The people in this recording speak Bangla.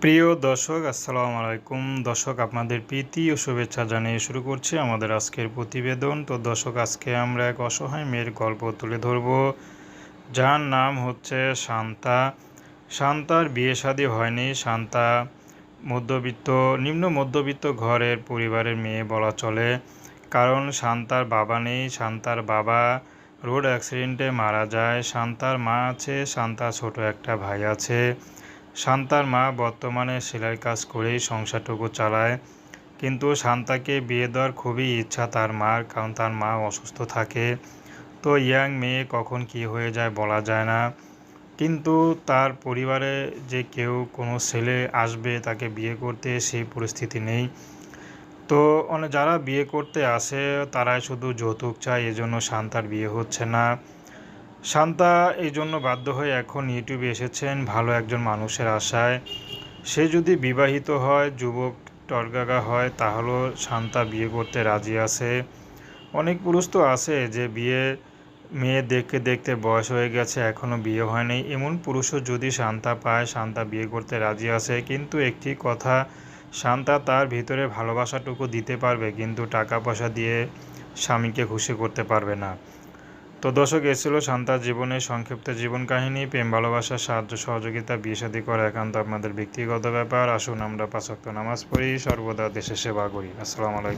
প্রিয় দর্শক, আসসালামু আলাইকুম। দর্শক, আপনাদের প্রীতি ও শুভেচ্ছা জানিয়ে শুরু করছি আমাদের আজকের প্রতিবেদন। তো দর্শক, আজকে আমরা এক অসহায় মেয়ের গল্প তুলে ধরব। যার নাম হচ্ছে শান্তা। শান্তার বিয়ে শাদী হয়নি। শান্তা মধ্যবিত্ত, নিম্ন মধ্যবিত্ত ঘরের পরিবারের মেয়ে বলা চলে। কারণ শান্তার বাবা নেই। শান্তার বাবা রোড অ্যাক্সিডেন্টে মারা যায়। শান্তার মা আছে। শান্তার ছোট একটা ভাই আছে। শান্তার মা বর্তমানে সেলাই কাজ করেই সংসারটুকু চালায়। কিন্তু শান্তাকে বিয়ে দেওয়ার খুবই ইচ্ছা তার মার, কারণ তার মা অসুস্থ থাকে। তো ইয়াং মেয়ে কখন কি হয়ে যায় বলা যায় না। কিন্তু তার পরিবারে যে কেউ কোনো ছেলে আসবে তাকে বিয়ে করতে সেই পরিস্থিতি নেই। তো যারা বিয়ে করতে আসে তারাই শুধু যৌতুক চায়, এজন্য শান্তার বিয়ে হচ্ছে না। শান্তা এই জন্য বাধ্য হয়ে এখন ইউটিউবে এসেছেন ভালো একজন মানুষের আশায়। সে যদি বিবাহিত হয়, যুবক টরগাগা হয়, তাহলেও শান্তা বিয়ে করতে রাজি আছে। অনেক পুরুষ তো আছে যে বিয়ে, মেয়ে দেখতে দেখতে বয়স হয়ে গেছে এখনও বিয়ে হয়নি। এমন পুরুষও যদি শান্তা পায়, শান্তা বিয়ে করতে রাজি আছে। কিন্তু একটি কথা, শান্তা তার ভিতরে ভালোবাসাটুকু দিতে পারবে, কিন্তু টাকা পয়সা দিয়ে স্বামীকে খুশি করতে পারবে না। তো দর্শক এসেছিল শান্তার জীবনের সংক্ষিপ্ত জীবন কাহিনী। প্রেম, ভালোবাসা, সাহায্য, সহযোগিতা, বিয়ে শাদী করা একান্ত আপনাদের ব্যক্তিগত ব্যাপার। আসুন আমরা পাঁচক্ত নামাজ পড়ি। সর্বদা দেশে সেবা করি। আসসালামু আলাইকুম।